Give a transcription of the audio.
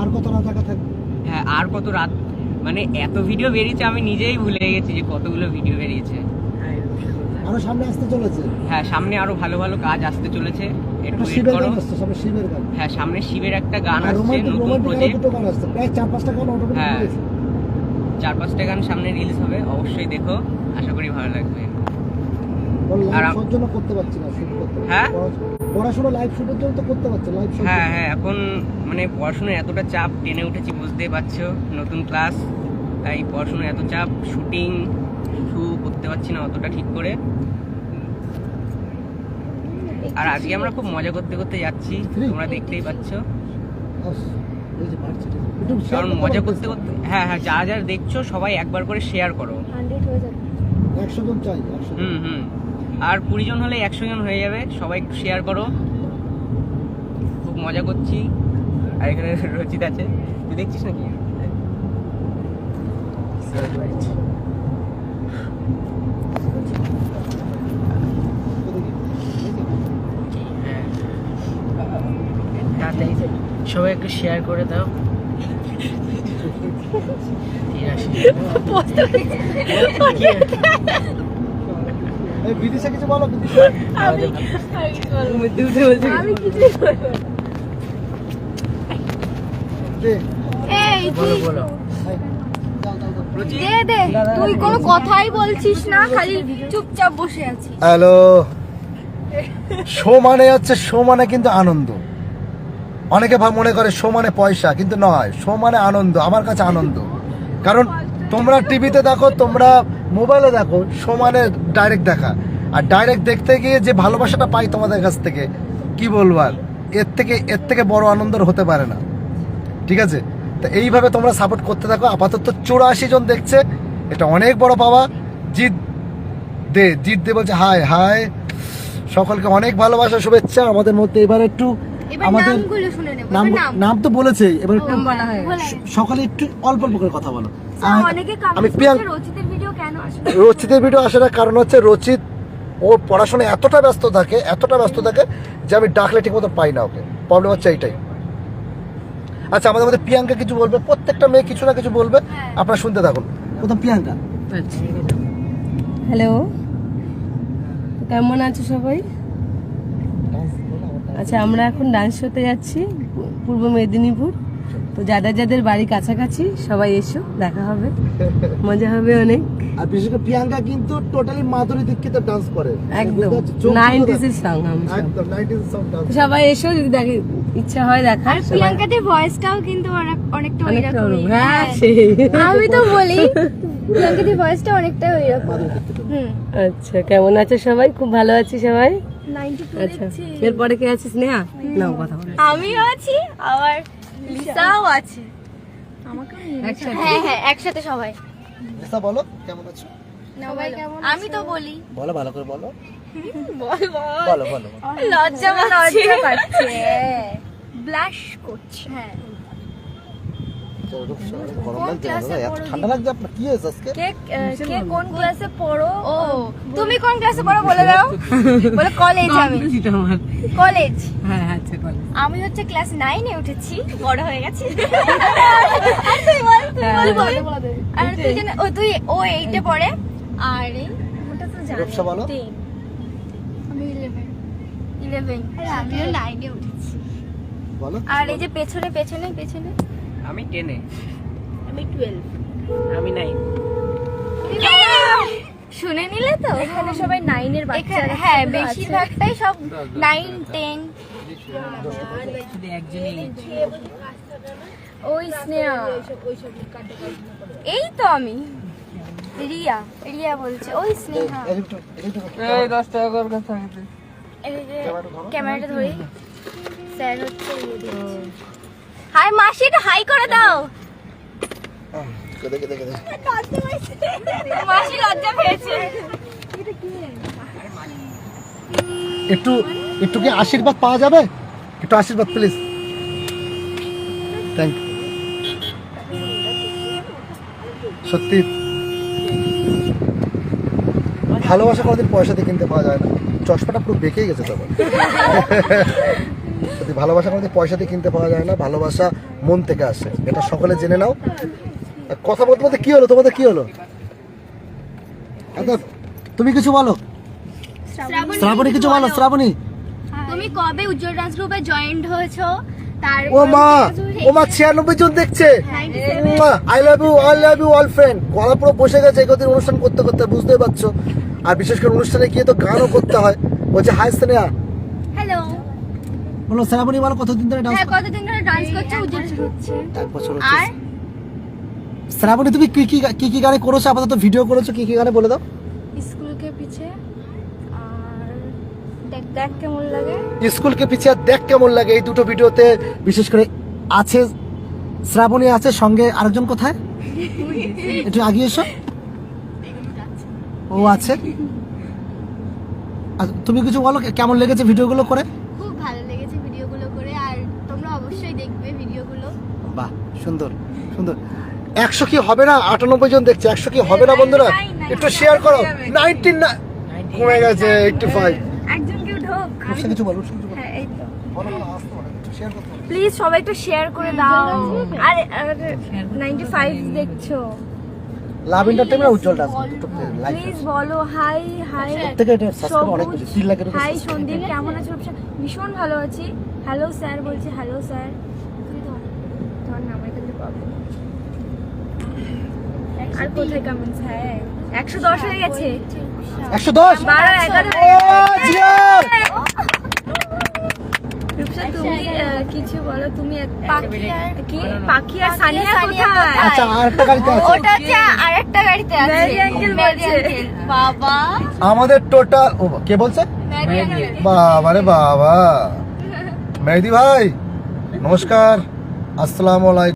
আর কত রাত একা থাকবে? হ্যাঁ আর কত রাত? মানে এত ভিডিও বেরিয়েছে আমি নিজেই ভুলে গেছি যে কতগুলো ভিডিও বেরিয়েছে। আরও সামনে আসতে চলেছে? হ্যাঁ সামনে আরও ভালো ভালো কাজ আসতে চলেছে। একটু শিবের গান আসছে সামনে শিবের গান। হ্যাঁ সামনে শিবের একটা গান আর আসছে নতুন প্রজেক্ট গান আসছে। প্রায় চার পাঁচটা গান অটোমেটিক হ্যাঁ। চার পাঁচটা গান সামনে রিলিজ হবে অবশ্যই দেখো। আশা করি ভালো লাগবে। আর জন্য করতে পারছি না শুট করতে হ্যাঁ? পড়াশোনা- লাইভ শুটের জন্য তো করতে পারছি লাইভ শুট হ্যাঁ হ্যাঁ এখন মানে পড়াশোনার এতটা চাপ টেনে উঠেছি বুঝতেই পারছ নতুন ক্লাস তাই পড়াশোনার এত চাপ শুটিং কিছু করতে পারছি না অতটা ঠিক করে। আর আজকে আমরা খুব মজা করতে করতে যাচ্ছি তোমরা দেখতেই পাচ্ছ। কারণ মজা করতে করতে হ্যাঁ হ্যাঁ যা যা দেখছ সবাই একবার করে শেয়ার করো। হয়ে একশো জন চাই হুম হুম। আর কুড়ি জন হলে একশো জন হয়ে যাবে সবাই একটু শেয়ার করো। খুব মজা করছি। আর এখানে রচিত আছে। তুই দেখছিস নাকি? হ্যাঁ। সবাই একটু শেয়ার করে দাও। বিদিশা কিছু বলো বিদিশা? আমি আমি কিছুই বলব না। দে। এই তুই বলো। দে দে। কোনো কথাই বলছিস না খালি চুপচাপ বসে আছিস। হ্যালো। শো মানে হচ্ছে শো মানে কিন্তু আনন্দ। অনেকে ভাব মনে করে শো মানে পয়সা কিন্তু নয় শো মানে আনন্দ আমার কাছে আনন্দ। কারণ তোমরা টিভিতে দেখো তোমরা মোবাইলে দেখো শো মানে ডাইরেক্ট দেখা। আর ডাইরেক্ট দেখতে গিয়ে যে ভালোবাসাটা পাই তোমাদের কাছ থেকে কি বলব আর? এর থেকে এর থেকে বড় আনন্দের হতে পারে না। ঠিক আছে? তো এইভাবে তোমরা সাপোর্ট করতে থাকো। আপাতত চৌরাশি জন দেখছে এটা অনেক বড় পাওয়া। জিৎ দে জিৎ দে বলছে হাই হাই সকলকে অনেক ভালোবাসা শুভেচ্ছা। আমাদের মধ্যে এবার একটু আমাদের নাম নাম। তো বলেছে এবার একটু সকালে একটু অল্প অল্প করে কথা বলো। আমি প্রিয়াঙ্ক রচিতের ভিডিও আসে না? আসার কারণ হচ্ছে রচিত ও পড়াশোনায় এতটা ব্যস্ত থাকে এতটা ব্যস্ত থাকে যে আমি ডাকলে ঠিক মতো পাই না ওকে। প্রবলেম হচ্ছে এইটাই। আচ্ছা আমাদের মধ্যে প্রিয়াঙ্কা কিছু বলবে? প্রত্যেকটা মেয়ে কিছু না কিছু বলবে। হ্যাঁ। আপনারা শুনতে থাকুন। প্রথম প্রিয়াঙ্কা। হ্যালো কেমন আছো সবাই? আচ্ছা আমরা এখন ডান্স শোতে যাচ্ছি পূর্ব মেদিনীপুর। তো যাদের যাদের বাড়ি কাছাকাছি সবাই এসো দেখা হবে। মজা হবে অনেক। আর বিশেষ করে প্রিয়াঙ্কা কিন্তু টোটালি মাধুরী দীক্ষিত ডান্স করে। একদম। বুঝতে পারছ? চোখ নাইনটিস খুলে এর সং আমি দেখো। সব। একদম সং সবাই এসো যদি দেখে ইচ্ছা হয় দেখার। আর প্রিয়াঙ্কাদের ভয়েসটাও কিন্তু অনেক অনেকটা অনেকটা ওইরকমই। হ্যাঁ হ্যাঁ। সেই। আমি তো বলি প্রিয়াঙ্কাদের ভয়েসটা অনেকটা দীক্ষিত হুম। আচ্ছা কেমন আছো সবাই? খুব ভালো আছি সবাই? আচ্ছা। এরপরে কে আছিস নেহা নাও কথা বলো। আমিও আছি আবার লিসাও আছে। একসাথে। হ্যাঁ হ্যাঁ একসাথে সবাই। লিসা বলো কেমন আছো? আমি তো বলি। বলো ভালো করে বলো। বল বল। বলো বলো লজ্জা লজ্জা পাচ্ছে। ব্লাশ করছে। হ্যাঁ। গরম কোন লাগছে ক্লাসে না? এত ঠান্ডা লাগছে আপনার কি হয়েছে আজকে? কে কে কোন ক্লাসে পড়ো? ও তুমি কোন ক্লাসে পড়ো বলে দাও? বলে কলেজ আমি। কলেজ হ্যাঁ আচ্ছা বলো আমি হচ্ছে ক্লাস নাইনে উঠেছি। বড় হয়ে গেছি। আর তুই বল, তুই বল, বল। আর তুই জানো ও তুই ও এইটে পড়ে। আর এই ওটা তো জানি রূপসা বলো। আমিও উঠেছি। বলো। আর এই যে পেছনে পেছনে পেছনে। আমি টেনে আমি টুয়েলভ আমি নাই শুনে নিলে তো? এখানে সবাই নাইনের বাচ্চারা হ্যাঁ বেশিরভাগটাই সব নাইন টেন শুধু একজনই ওই স্নেহা। এই তো আমি। রিয়া রিয়া বলছে ওই স্নেহা। এই দশ টাকা করে কথা এই ক্যামেরাটা ধরি। স্যার হচ্ছে। হাই মাসি এটা হাই করে দাও। দেখে দেখে দেখে। মাসি লজ্জা পেয়েছে। একটু একটু কি আশীর্বাদ পাওয়া যাবে? একটু আশীর্বাদ প্লিজ থ্যাংক সত্যি। ভালোবাসা কোনোদিন পয়সা দিয়ে কিনতে পাওয়া যায় না। চশমাটা পুরো বেঁকেই গেছে তখন। সত্যি ভালোবাসা কোনো পয়সা দিয়ে কিনতে পাওয়া যায় না ভালোবাসা মন থেকে আসে। এটা সকলে জেনে নাও। কথা বলতে বলতে কি হলো? তোমাদের কি হলো? আচ্ছা, তুমি কিছু বলো। শ্রাবণী কিছু বলো শ্রাবণী। তুমি কবে উজ্জ্বল ডান্স গ্রুপে জয়েন্ট হয়েছো? ও মা ও মা ছিয়ানব্বই জন দেখছে। I love you I love you all friend গলা পুরো বসে গেছে একদিন অনুষ্ঠান করতে করতে বুঝতেই পারছ। আর বিশেষ করে অনুষ্ঠানে গিয়ে তো গানও করতে হয়। বলছে হাই স্নেহা বলো শ্রাবণী বলো কতদিন ধরে ডান্স হ্যাঁ কতদিন ধরে ডান্স করছ? উজ্জ্বল হচ্ছে। এক বছর আর? শ্রাবণী তুমি কি কি কি কি গানে করেছ? আপাতত ভিডিও করেছ কি কি গানে বলে দাও। স্কুলকে পিছে আর দেখ দেখ কেমন লাগে। স্কুলকে পিছিয়ে আর দেখ কেমন লাগে। এই দুটো ভিডিওতে বিশেষ করে আছে শ্রাবণী আছে সঙ্গে আরেকজন কোথায়? একটু এসো। ও আছে। আর তুমি কিছু বলো কেমন লেগেছে ভিডিওগুলো করে খুব ভালো লেগেছে ভিডিওগুলো করে আর তোমরা অবশ্যই দেখবে ভিডিওগুলো বাহ সুন্দর সুন্দর। একশো কি হবে না? আটানব্বই জন দেখছে। একশো কি হবে না বন্ধুরা? একটু শেয়ার করো। নাইনটিন না কমে গেছে এইটটি ফাইভ কিছু বলো কিছু। হ্যাঁ। প্লিজ সবাই একটু শেয়ার করে দাও। আরে নাইনটি ফাইভ দেখছ। Love entertainment Ujjwal like please বলো হাই হাই থেকে এটা সাবস্ক্রাইব অনেক বেশি। তিন লাখের হাই সন্দীপ কেমন আছো? ভীষণ ভালো আছি। হ্যালো স্যার বলছি হ্যালো স্যার পাবো। আর কোথায় কমেন্টস হ্যাঁ। একশো দশ হয়ে গেছে। একশো দশ? বারো এগারো। ও, জিয়ার! রূপসা তুমি আহ, কিছু বলো তুমি কি পাখি আর সানিয়া কোথায়? আচ্ছা আর গাড়িতে আছে। ওটা হচ্ছে আরেকটা গাড়িতে আছে। মেরি আঙ্কেল বলছে। বাবা। আমাদের টোটাল ও কে বলছে? বাবা রে বাবা। মেহেদি ভাই নমস্কার। আসসালামু আলাইকুম।